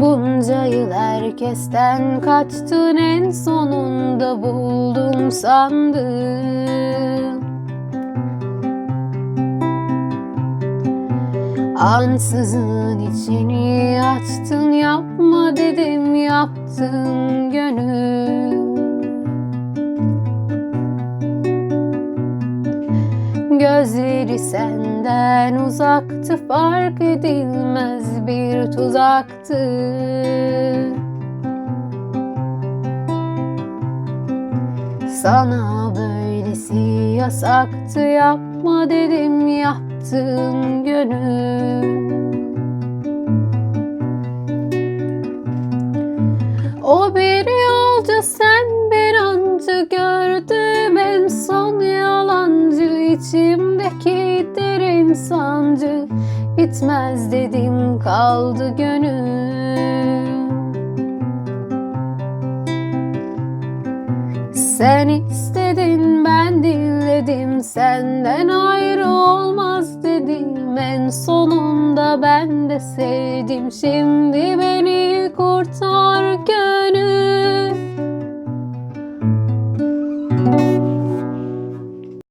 Bunca yıl herkesten kaçtın en sonunda buldum sandım Ansızın içini açtın yapma dedim yaptın gönül Gözleri senden uzaktı fark edilmez bir tuzaktı. Sana böylesi yasaktı yapma dedim yaptın gönül. O bir içimdeki derin sancı bitmez dedim kaldı gönül Sen istedin ben dinledim senden ayrı olmaz dedim. En sonunda ben de sevdim şimdi